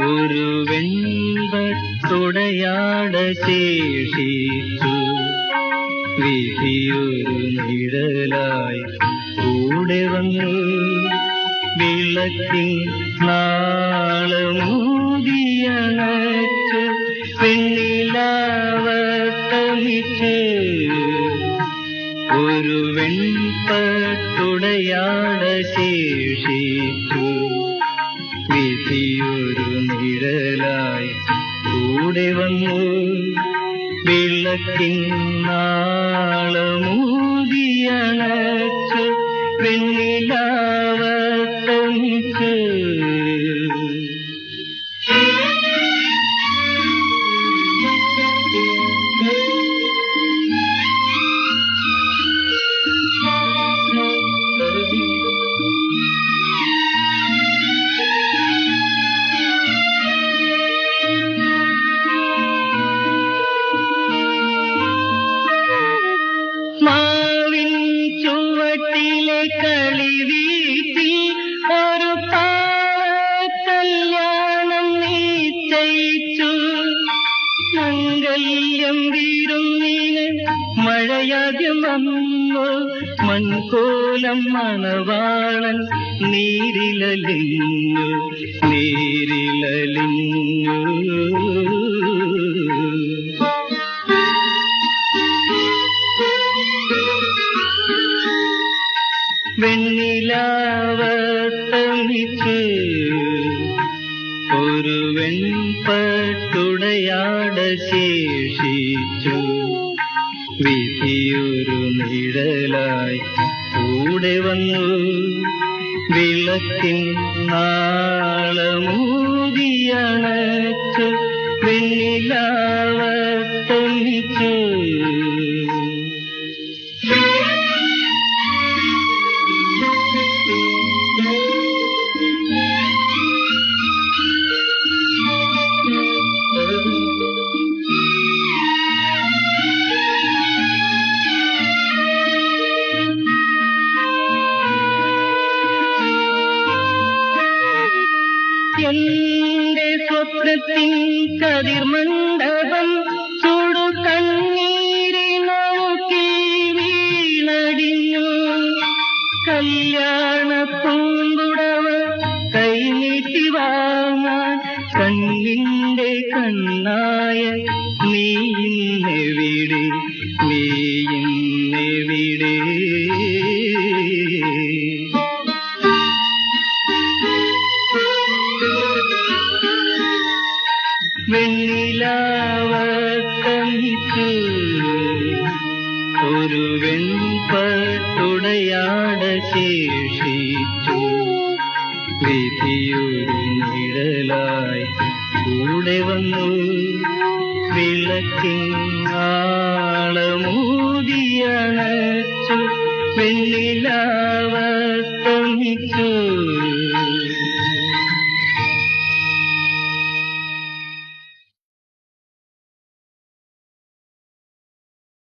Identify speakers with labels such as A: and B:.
A: ഒരു വെൺപട്ടുടയാട ശേഷിച്ചു വിധിയൊരു നിഴലായി കൂടെ വന്നു. വിളക്കിൻ നാളമൂതിയണച്ച് പെണ്ണിലാവത്തമിച്ച് ഒരു വെൺപട്ടുടയാട ശേഷിച്ചു. വിധിയൊരു നിഴലായി കൂടെ വന്നു. വിളക്കിൻ കളി വീട്ടി ഒരു കല്യാണം നിശ്ചയിച്ചു മംഗല്യം വീരുന്നിന് മഴയാദ്യം വന്നു. മൺകോലം മണവാളൻ നീരിലലിഞ്ഞു നീരിലലിഞ്ഞു. വെണ്ണിലാവത്തമിച്ച് ഒരു വെൺപട്ടുടയാട ശേഷിച്ചു. വിധിയൊരു നിഴലായി കൂടെ വന്നു. വിളക്കിൻ നാളമൂതിയണച്ചു. വെണ്ണിലാവത്തമിച്ചു എന്റെ സ്വപ്നത്തിൻ കതിർമണ്ഡപം ചുടു കണ്ണീരി നോക്കി വീണടിഞ്ഞു. കല്യാണ പൂങ്കുടവ കൈനീട്ടി വാങ്ങാൻ കണ്ണിന്റെ കണ്ണായ നീ ഒരു വെൺപട്ടുടയാട ശേഷിച്ചു. വിധിയൊരു നിഴലായി കൂടെ വന്നു. വെണ്ണിലാവത്തമിച്ചു